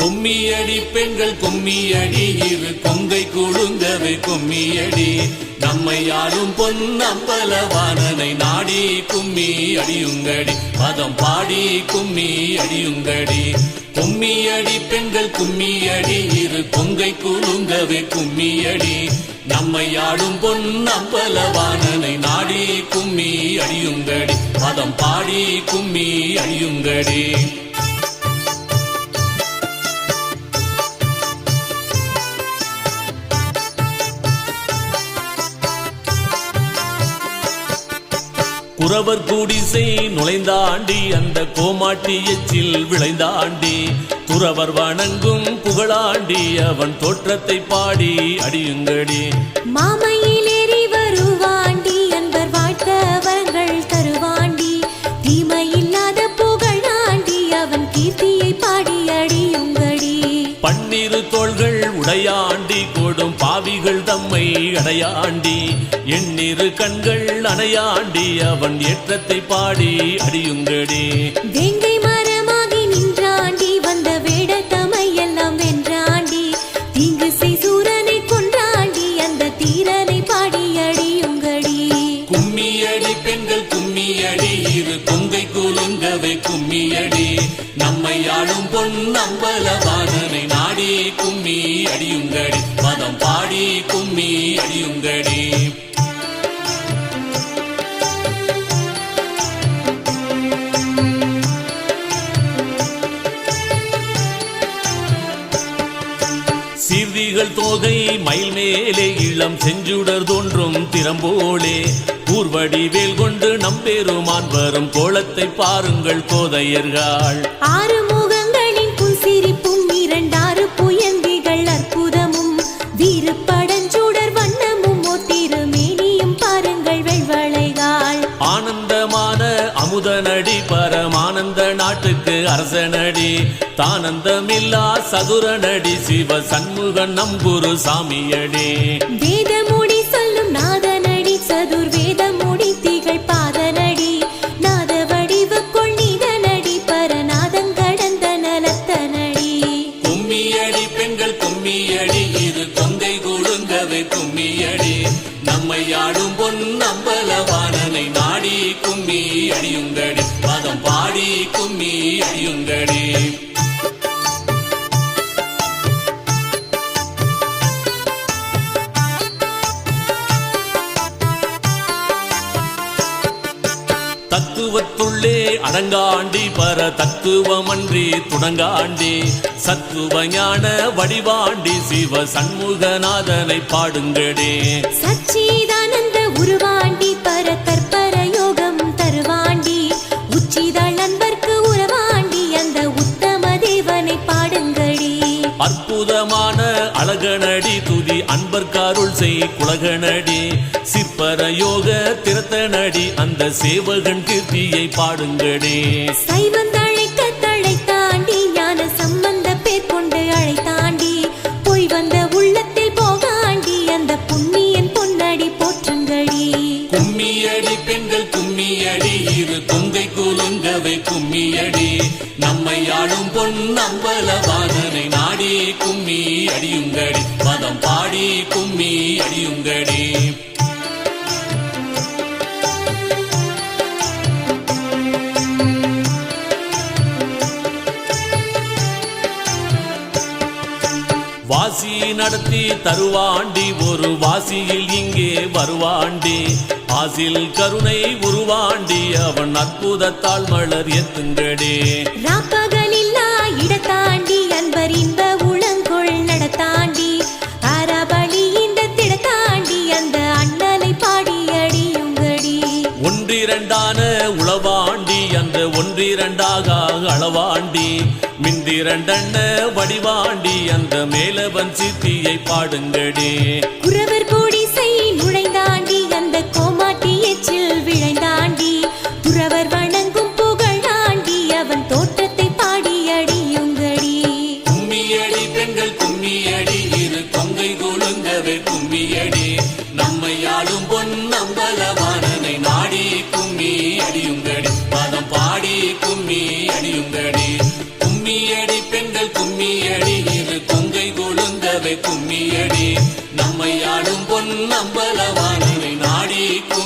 கும்மியடி பெண்கள் கும்மியடி இரு கொங்கை குழுங்கவே கும்மியடி. நம்மை ஆளும் பொன்னம்பலவானனை நாடி கும்மி அடியுங்கடி பதம் பாடி கும்மி அடியுங்கடி கும்மியடி பெண்கள் கும்மியடி இரு கொங்கை குலுங்கவே கும்மியடி. நம்மை யாடும் பொன்னம்பலவானனை நாடி கும்மி அடியுங்கடி பதம் பாடி கும்மி அடியுங்கடி துறவர் குடிசை நுழைந்தாண்டி அந்த கோமாட்டி எச்சில் விளைந்தாண்டி. துறவர் வணங்கும் புகழாண்டி அவன் தோற்றத்தை பாடி அடியுங்கடி. மாமையே கொடும் பாவிகள் தம்மை அடையாண்டி எண்ணிரு கண்கள் அணையாண்டி அவன் ஏற்றத்தை பாடி அடியுங்கடி. வேங்கை மரமாகி நின்றாண்டி வந்த வேடத்தமை எல்லாம் வென்றாண்டி தீங்கு செய் சூரனை கொன்றாண்டி அந்த தீரனை பாடி அடியுங்கடி. கும்மியடி பெண்கள் கும்மியடி இரு கொங்கை குலுங்கவே கும்மியடி. நம்மை ஆளும் பொன்னம்பலவானனை நாடி கும்மி அடியுங்கடி. மதம் பாடி கும்மி அடியுங்கடி. சீர்திகள் தோகை மயில் மேலே இளம் செஞ்சுடர் தோன்றும் திறம்போலே. ஊர்வடி வேல் கொண்டு நம்பெருமான் வரும் கோலத்தை பாருங்கள் கோதையர்கள். ஆறு முகங்களின் புன்சிரிப்பும் இரண்டாறு புயந்திகள் அற்புதமும் வீறு படஞ்சூடர் வண்ணமும் ஒத்திருமேனியும் பாருங்கள் வெள்வளைகால். ஆனந்தமான அமுதனடி பரமானந்த நாட்டுக்கு அரசனடி. தானந்தமில்லா சதுரனடி சிவ சண்முகன் நம் குரு சாமியடி. வேதமுடி கும்மி அடியுங்கடி பாடி கும்மி அடியுங்கடி. தத்துவத்துள்ளே அடங்காண்டி பர தத்துவமன்றி துணங்காண்டி சத்துவ ஞான வடிவாண்டி சிவ சண்முகநாதனை பாடுங்கடே. சச்சிதா அன்பர்க்கு உறவாண்டி அந்த உத்தம தேவனை பாடுங்கடி அற்புதமான அழகனடி துதி அன்பர்காருள் செய் குலகனடி. சிற்பர யோக திறத்தனடி அந்த சேவகன் கீர்த்தியை பாடுங்கடே சைவந்தழைக்க நம்மை ஆளும் பொன்னம்பலவானனை நாடி கும்மி அடியுங்கடி. மதம் பாடி கும்மி அடியுங்கடி. நடத்தி தருவாண்டி ஒரு வாசியில் இங்கே வருவாண்டி. ஆசில் கருணை உருவாண்டி அவன் அற்புதத்தால் மலர் எத்துங்கடே ஒன்றிரண்டாக அளவாண்டி மின்றிரண்டண்ண வடிவாண்டி அந்த மேலவன் சித்தியை பாடுங்கடே. குறவர் குடிசை நுழைந்தாண்டி அந்த கோமாட்டி எச்சில் விழைந்தாண்டி துறவர் வணங்கும் புகழாண்டி அவன் தோற்றத்தை பாடி அடியுங்கடி. கும்மியடி பெண்கள் கும்மியடி இரு கொங்கை குலுங்கவே கும்மியடி.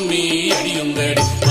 அடியுங்கடி